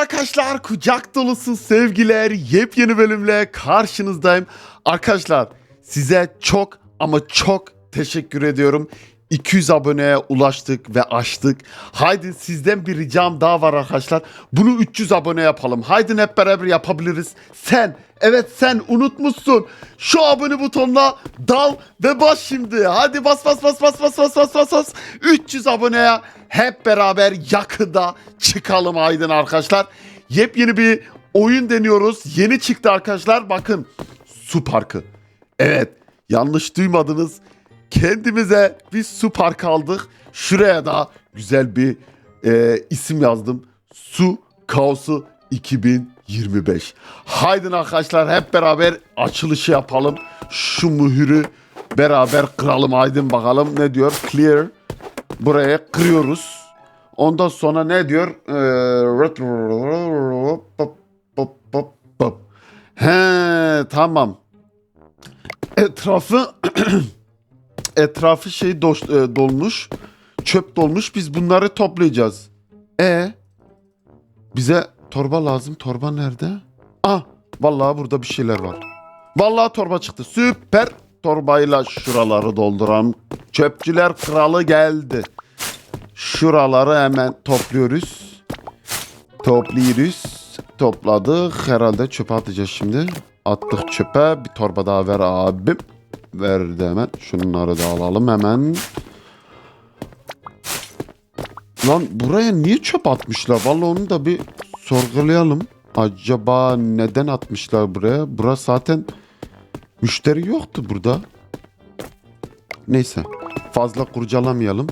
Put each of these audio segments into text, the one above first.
arkadaşlar kucak dolusu sevgiler yepyeni bölümle karşınızdayım. Arkadaşlar size çok ama çok teşekkür ediyorum. 200 aboneye ulaştık ve açtık. Haydi sizden bir ricam daha var arkadaşlar. Bunu 300 abone yapalım. Haydi hep beraber yapabiliriz. Sen, evet sen unutmuşsun. Şu abone butonuna dal ve bas şimdi. Hadi bas bas bas bas bas bas bas bas bas. 300 aboneye hep beraber yakında çıkalım Aydın arkadaşlar. Yepyeni bir oyun deniyoruz. Yeni çıktı arkadaşlar. Bakın su parkı. Evet yanlış duymadınız. Kendimize bir su parkı aldık. Şuraya da güzel bir e, isim yazdım. Su Kaosu 2025. Haydin arkadaşlar hep beraber açılışı yapalım. Şu mühürü beraber kıralım. Haydin bakalım ne diyor? Clear. Buraya kırıyoruz. Ondan sonra ne diyor? He tamam. Etrafı etrafı şey doş- e, dolmuş. Çöp dolmuş. Biz bunları toplayacağız. E bize torba lazım. Torba nerede? Ah vallahi burada bir şeyler var. Vallahi torba çıktı. Süper. Torbayla şuraları dolduralım. Çöpçüler kralı geldi. Şuraları hemen topluyoruz. Topluyoruz. Topladık. Herhalde çöpe atacağız şimdi. Attık çöpe. Bir torba daha ver abim. Verdi hemen. Şunları da alalım hemen. Lan buraya niye çöp atmışlar? Vallahi onu da bir sorgulayalım. Acaba neden atmışlar buraya? Burası zaten müşteri yoktu burada. Neyse. Fazla kurcalamayalım.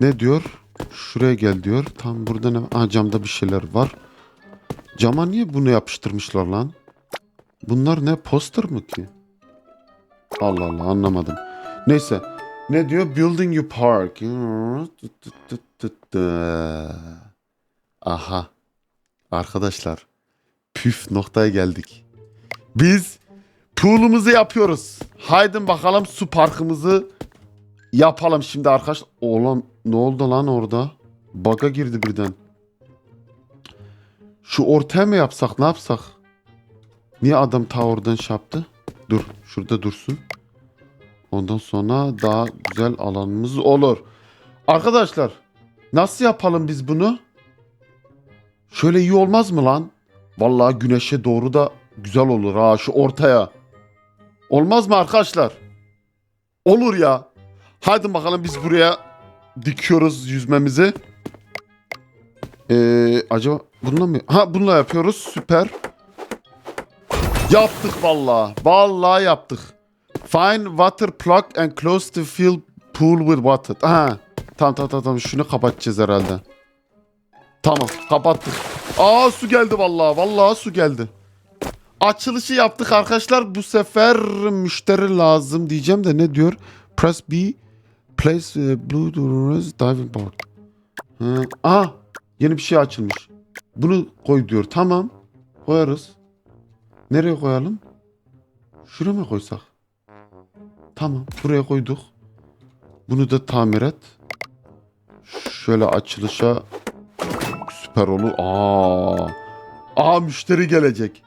Ne diyor? Şuraya gel diyor. Tam burada ne? Aa, camda bir şeyler var. Cama niye bunu yapıştırmışlar lan? Bunlar ne? Poster mı ki? Allah Allah anlamadım. Neyse. Ne diyor? Building you park. Aha. Arkadaşlar. Püf noktaya geldik. Biz pool'umuzu yapıyoruz. Haydin bakalım su parkımızı yapalım şimdi arkadaş. Oğlum ne oldu lan orada? Baga girdi birden. Şu ortaya mı yapsak ne yapsak? Niye adam ta oradan şey yaptı? Dur şurada dursun. Ondan sonra daha güzel alanımız olur. Arkadaşlar nasıl yapalım biz bunu? Şöyle iyi olmaz mı lan? Vallahi güneşe doğru da güzel olur ha şu ortaya. Olmaz mı arkadaşlar? Olur ya. Hadi bakalım biz buraya dikiyoruz yüzmemizi. Ee, acaba bununla mı? Ha bununla yapıyoruz. Süper. Yaptık vallahi. Vallahi yaptık. Find water plug and close the fill pool with water. Ha. Tamam tamam tamam. Şunu kapatacağız herhalde. Tamam kapattık. Aa su geldi vallahi. Vallahi su geldi. Açılışı yaptık arkadaşlar. Bu sefer müşteri lazım diyeceğim de ne diyor? Press B. Place e, blue doors diving board. Ha. Aa, yeni bir şey açılmış. Bunu koy diyor. Tamam. Koyarız. Nereye koyalım? Şuraya mı koysak? Tamam. Buraya koyduk. Bunu da tamir et. Şöyle açılışa süper olur. Aa. Aa müşteri gelecek.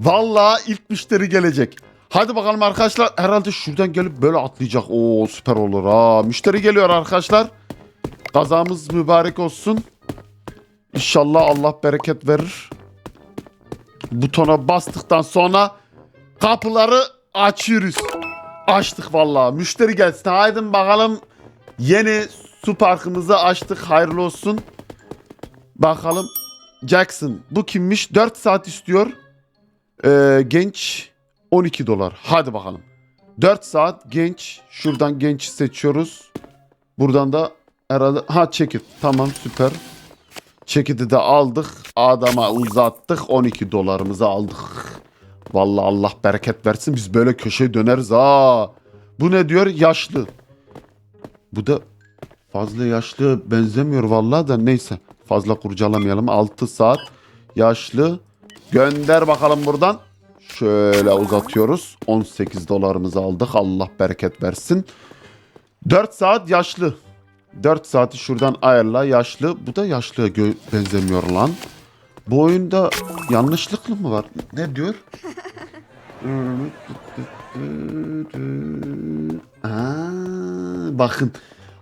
Vallahi ilk müşteri gelecek. Hadi bakalım arkadaşlar. Herhalde şuradan gelip böyle atlayacak. Oo süper olur. Aa müşteri geliyor arkadaşlar. Kazamız mübarek olsun. İnşallah Allah bereket verir. Butona bastıktan sonra kapıları açıyoruz. Açtık vallahi. Müşteri gelsin. Haydi bakalım. Yeni su parkımızı açtık. Hayırlı olsun. Bakalım. Jackson. Bu kimmiş? 4 saat istiyor. Ee, genç 12 dolar. Hadi bakalım. 4 saat genç. Şuradan genç seçiyoruz. Buradan da herhalde ha çekit. Tamam süper. Çekiti de aldık. Adama uzattık. 12 dolarımızı aldık. Vallahi Allah bereket versin. Biz böyle köşeye döneriz ha. Bu ne diyor? Yaşlı. Bu da fazla yaşlı benzemiyor vallahi da neyse. Fazla kurcalamayalım. 6 saat yaşlı. Gönder bakalım buradan. Şöyle uzatıyoruz. 18 dolarımızı aldık. Allah bereket versin. 4 saat yaşlı. 4 saati şuradan ayarla yaşlı. Bu da yaşlıya benzemiyor lan. Bu oyunda yanlışlıklı mı var? Ne diyor? Aa, bakın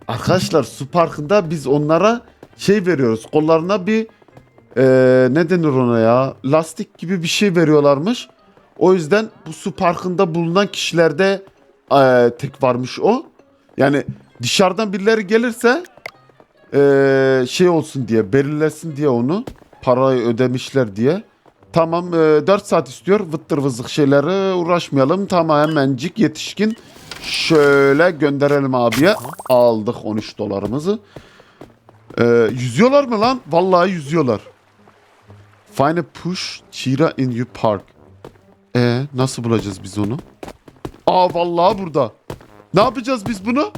arkadaşlar su parkında biz onlara şey veriyoruz. Kollarına bir eee ne denir ona ya? Lastik gibi bir şey veriyorlarmış. O yüzden bu su parkında bulunan kişilerde eee, tek varmış o. Yani dışarıdan birileri gelirse eee, şey olsun diye belirlesin diye onu parayı ödemişler diye. Tamam eee 4 saat istiyor vıttır vızık şeylere uğraşmayalım. Tamam hemencik yetişkin şöyle gönderelim abiye. Aldık 13 dolarımızı. Eee, yüzüyorlar mı lan? Vallahi yüzüyorlar. Find a push cheetah in your park. E nasıl bulacağız biz onu? Aa vallahi burada. Ne yapacağız biz bunu?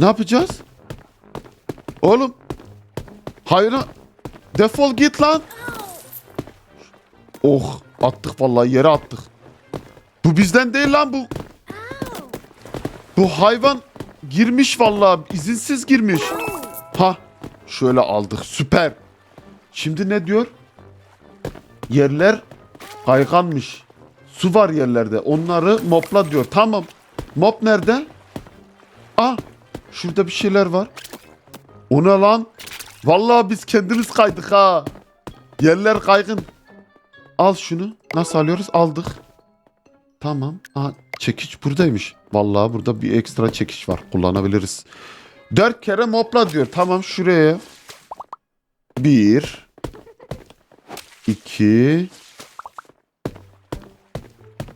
Ne yapacağız? Oğlum. Hayır. Defol git lan. Oh attık vallahi yere attık. Bu bizden değil lan bu. Bu hayvan girmiş vallahi izinsiz girmiş. Ha şöyle aldık süper. Şimdi ne diyor? Yerler kayganmış. Su var yerlerde. Onları mopla diyor. Tamam. Mop nerede? Aa, şurada bir şeyler var. O ne lan? Vallahi biz kendimiz kaydık ha. Yerler kaygın. Al şunu. Nasıl alıyoruz? Aldık. Tamam. Aa, çekiç buradaymış. Vallahi burada bir ekstra çekiç var. Kullanabiliriz. Dört kere mopla diyor. Tamam şuraya. Bir. 2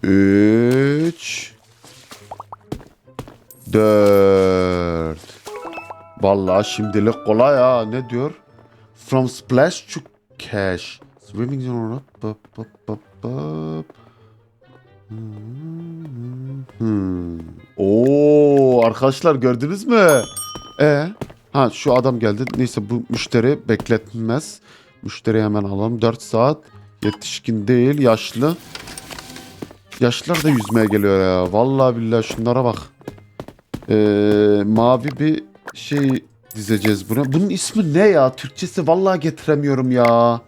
3 4 Vallahi şimdilik kolay ha. Ne diyor? From splash to cash. Swimming in. Hmm. Oo arkadaşlar gördünüz mü? E ha şu adam geldi. Neyse bu müşteri bekletmez. Müşteri hemen alalım. 4 saat. Yetişkin değil, yaşlı. Yaşlılar da yüzmeye geliyor ya. Vallahi billahi şunlara bak. Ee, mavi bir şey dizeceğiz buna. Bunun ismi ne ya? Türkçesi vallahi getiremiyorum ya.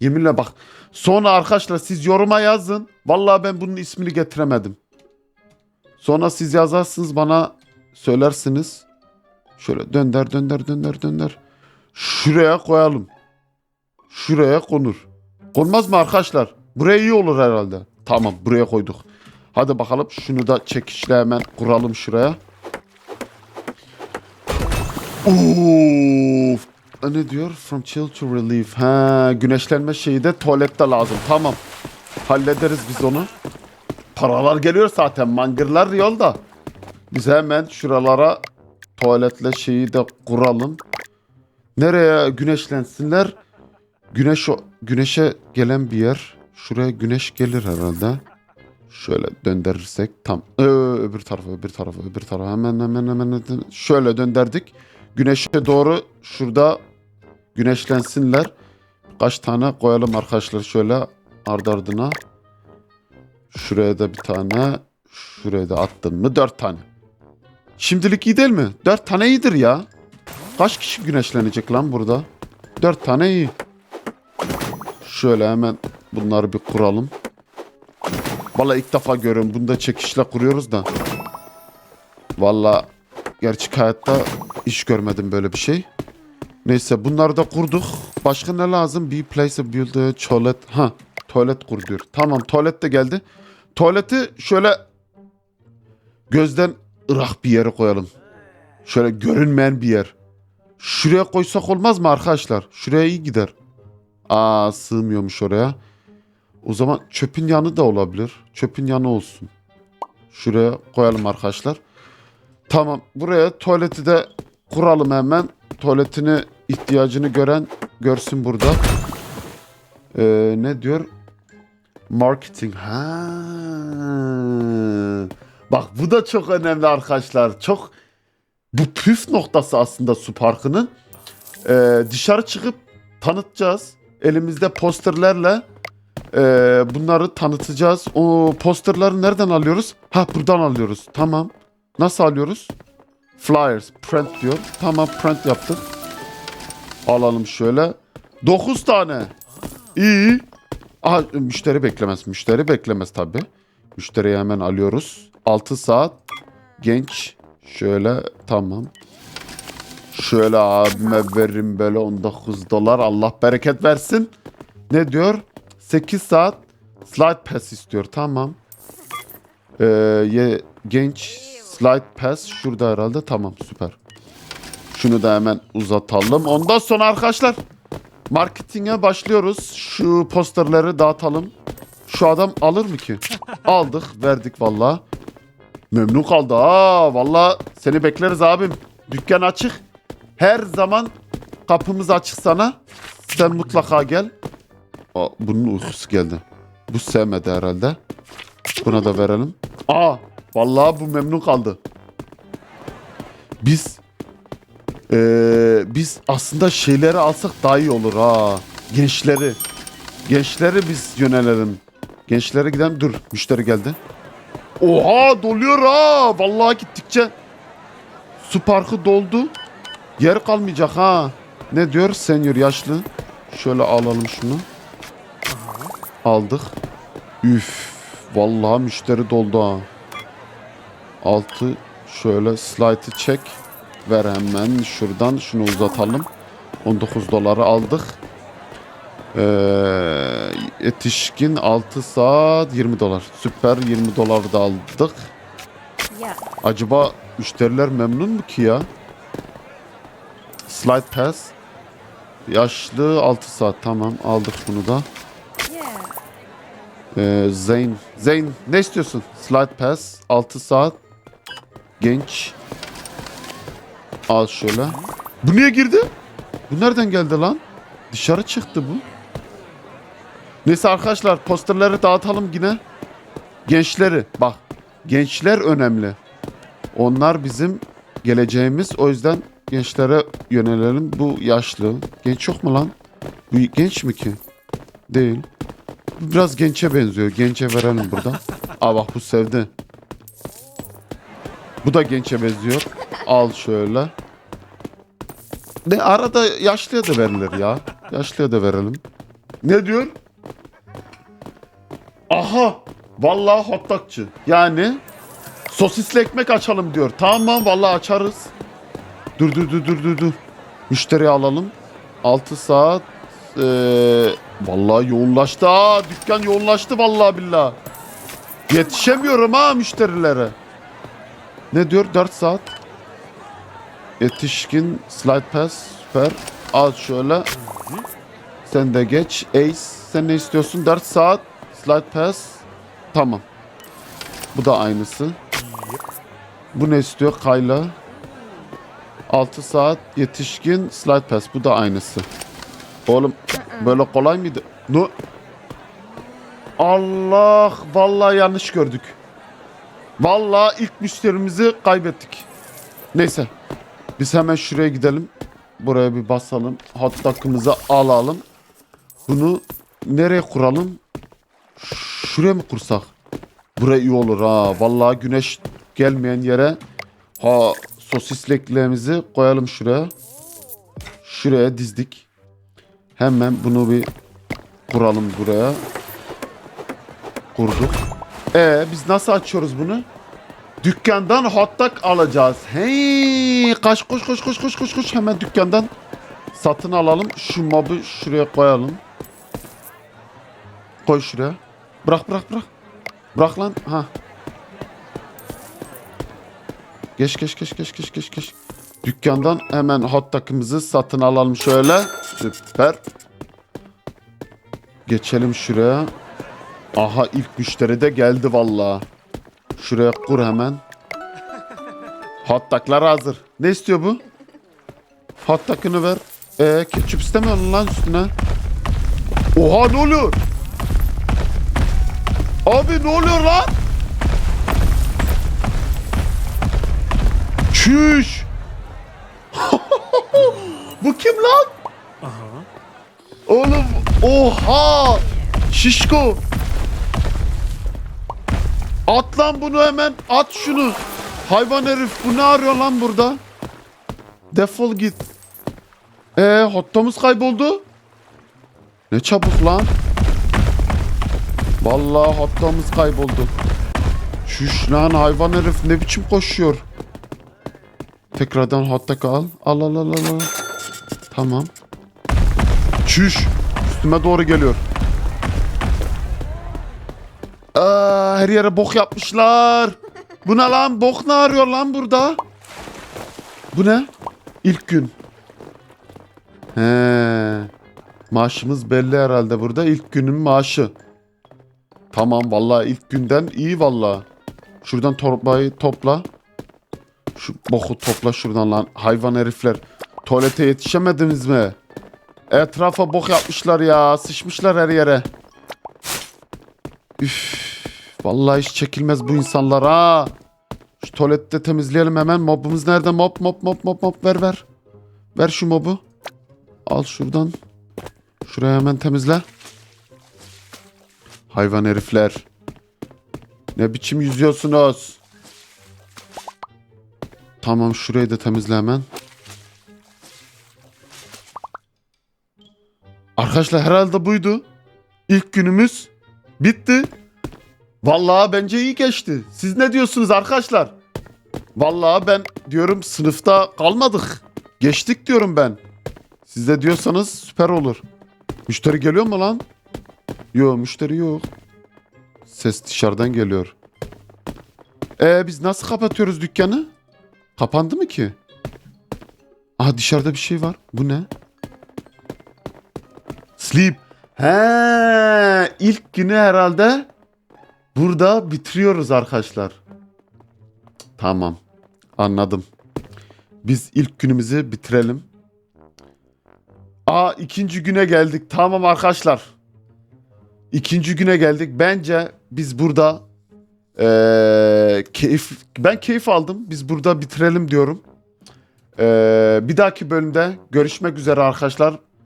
Yeminle bak. Sonra arkadaşlar siz yoruma yazın. Vallahi ben bunun ismini getiremedim. Sonra siz yazarsınız bana söylersiniz. Şöyle dönder dönder dönder dönder. Şuraya koyalım. Şuraya konur. Konmaz mı arkadaşlar? Buraya iyi olur herhalde. Tamam buraya koyduk. Hadi bakalım şunu da çekişle hemen kuralım şuraya. Of. Ne diyor? From chill to relief. Ha, güneşlenme şeyi de tuvalette lazım. Tamam. Hallederiz biz onu. Paralar geliyor zaten. Mangırlar yolda. Biz hemen şuralara tuvaletle şeyi de kuralım. Nereye güneşlensinler? Güneş güneşe gelen bir yer. Şuraya güneş gelir herhalde. Şöyle döndürürsek tam Ee, öbür tarafa öbür tarafa öbür tarafa hemen hemen hemen. şöyle döndürdük. Güneşe doğru şurada güneşlensinler. Kaç tane koyalım arkadaşlar şöyle ardı ardına. Şuraya da bir tane. Şuraya da attım mı dört tane. Şimdilik iyi değil mi? Dört tane iyidir ya. Kaç kişi güneşlenecek lan burada? Dört tane iyi. Şöyle hemen bunları bir kuralım. Valla ilk defa görüyorum. Bunu da çekişle kuruyoruz da. Valla gerçek hayatta hiç görmedim böyle bir şey. Neyse bunları da kurduk. Başka ne lazım? Bir place build tuvalet. Ha tuvalet kur. Tamam tuvalet de geldi. Tuvaleti şöyle gözden ırak bir yere koyalım. Şöyle görünmeyen bir yer. Şuraya koysak olmaz mı arkadaşlar? Şuraya iyi gider. Aa sığmıyormuş oraya. O zaman çöpün yanı da olabilir. Çöpün yanı olsun. Şuraya koyalım arkadaşlar. Tamam buraya tuvaleti de kuralım hemen. Tuvaletini ihtiyacını gören görsün burada. Ee, ne diyor? Marketing. Ha. Bak bu da çok önemli arkadaşlar. Çok bu püf noktası aslında su parkının. Ee, dışarı çıkıp tanıtacağız. Elimizde posterlerle e, bunları tanıtacağız. O posterleri nereden alıyoruz? Ha buradan alıyoruz. Tamam. Nasıl alıyoruz? Flyers, print diyor. Tamam print yaptık. Alalım şöyle. 9 tane. İyi. Aha, müşteri beklemez. Müşteri beklemez tabi. Müşteriyi hemen alıyoruz. 6 saat. Genç. Şöyle tamam. Şöyle abime veririm böyle 19 dolar. Allah bereket versin. Ne diyor? 8 saat slide pass istiyor. Tamam. Ee, ye, genç slide pass şurada herhalde. Tamam süper. Şunu da hemen uzatalım. Ondan sonra arkadaşlar marketinge başlıyoruz. Şu posterleri dağıtalım. Şu adam alır mı ki? Aldık, verdik valla. Memnun kaldı ha. Valla seni bekleriz abim. Dükkan açık. Her zaman kapımız açık sana. Sen mutlaka gel. Aa, bunun uykusu geldi. Bu sevmedi herhalde. Buna da verelim. Aa, vallahi bu memnun kaldı. Biz ee, biz aslında şeyleri alsak daha iyi olur ha. Gençleri. Gençleri biz yönelelim. Gençlere gidelim. Dur müşteri geldi. Oha doluyor ha. Vallahi gittikçe su parkı doldu. Yer kalmayacak ha. Ne diyor senior yaşlı? Şöyle alalım şunu. Aldık. Üf. Vallahi müşteri doldu ha. Altı şöyle slide'ı çek. Ver hemen şuradan şunu uzatalım. 19 doları aldık. Ee, yetişkin 6 saat 20 dolar. Süper 20 dolar da aldık. Acaba müşteriler memnun mu ki ya? Slide pass. Yaşlı 6 saat tamam aldık bunu da. Ee, Zeyn. Zeyn ne istiyorsun? Slide pass 6 saat. Genç. Al şöyle. Bu niye girdi? Bu nereden geldi lan? Dışarı çıktı bu. Neyse arkadaşlar posterleri dağıtalım yine. Gençleri bak. Gençler önemli. Onlar bizim geleceğimiz. O yüzden gençlere yönelelim. Bu yaşlı. Genç yok mu lan? Bu genç mi ki? Değil. Biraz gençe benziyor. Gençe verelim burada. Aa bak bu sevdi. Bu da gençe benziyor. Al şöyle. Ne arada yaşlıya da verilir ya. Yaşlıya da verelim. Ne diyor? Aha! Vallahi hot dogçı. Yani sosisli ekmek açalım diyor. Tamam vallahi açarız. Dur dur dur dur dur dur. Müşteri alalım. 6 saat. Ee, vallahi yoğunlaştı. Aa, dükkan yoğunlaştı vallahi billah. Yetişemiyorum ha müşterilere. Ne diyor? 4 saat. Yetişkin slide pass süper. Al şöyle. Sen de geç. Ace sen ne istiyorsun? 4 saat slide pass. Tamam. Bu da aynısı. Bu ne istiyor? Kayla. 6 saat yetişkin slide pass. Bu da aynısı. Oğlum böyle kolay mıydı? No. Allah vallahi yanlış gördük. Vallahi ilk müşterimizi kaybettik. Neyse. Biz hemen şuraya gidelim. Buraya bir basalım. Hot dog'ımızı alalım. Bunu nereye kuralım? Şuraya mı kursak? Buraya iyi olur ha. Vallahi güneş gelmeyen yere ha sosisleklerimizi koyalım şuraya. Şuraya dizdik. Hemen bunu bir kuralım buraya. Kurduk. E biz nasıl açıyoruz bunu? Dükkandan hot dog alacağız. Hey, kaç koş koş koş koş koş koş hemen dükkandan satın alalım. Şu mob'u şuraya koyalım. Koy şuraya. Bırak bırak bırak. Bırak lan. Ha. Geç geç geç geç geç geç geç. Dükkandan hemen hot dog'ımızı satın alalım şöyle. Süper. Geçelim şuraya. Aha ilk müşteri de geldi vallahi. Şuraya kur hemen. Hot dog'lar hazır. Ne istiyor bu? Hot dog'ını ver. Ee, ketçap istemiyor musun lan üstüne? Oha ne oluyor? Abi ne oluyor lan? Çüş. bu kim lan? Oğlum oha. Şişko. At lan bunu hemen. At şunu. Hayvan herif bu ne arıyor lan burada? Defol git. Ee hottomuz kayboldu. Ne çabuk lan. Vallahi hottomuz kayboldu. Şuş lan hayvan herif ne biçim koşuyor. Tekrardan hotta al. Al al al al. Tamam. Çüş. Üstüme doğru geliyor. Aa, her yere bok yapmışlar. Bu ne lan? Bok ne arıyor lan burada? Bu ne? İlk gün. He. Maaşımız belli herhalde burada. İlk günün maaşı. Tamam vallahi ilk günden iyi vallahi. Şuradan torbayı topla. Şu boku topla şuradan lan. Hayvan herifler. Tuvalete yetişemediniz mi? Etrafa bok yapmışlar ya. Sıçmışlar her yere. Üf. Vallahi hiç çekilmez bu insanlar ha. Şu tuvalette temizleyelim hemen. Mobumuz nerede? Mob mob mob mob mob ver ver. Ver şu mobu. Al şuradan. Şuraya hemen temizle. Hayvan herifler. Ne biçim yüzüyorsunuz? Tamam şurayı da temizle hemen. Arkadaşlar herhalde buydu. İlk günümüz bitti. Vallahi bence iyi geçti. Siz ne diyorsunuz arkadaşlar? Vallahi ben diyorum sınıfta kalmadık. Geçtik diyorum ben. Siz de diyorsanız süper olur. Müşteri geliyor mu lan? Yok müşteri yok. Ses dışarıdan geliyor. Ee biz nasıl kapatıyoruz dükkanı? Kapandı mı ki? Aha dışarıda bir şey var. Bu ne? Sleep. He, ilk günü herhalde burada bitiriyoruz arkadaşlar. Tamam. Anladım. Biz ilk günümüzü bitirelim. Aa ikinci güne geldik. Tamam arkadaşlar. İkinci güne geldik. Bence biz burada eee, keyif ben keyif aldım. Biz burada bitirelim diyorum. Eee, bir dahaki bölümde görüşmek üzere arkadaşlar.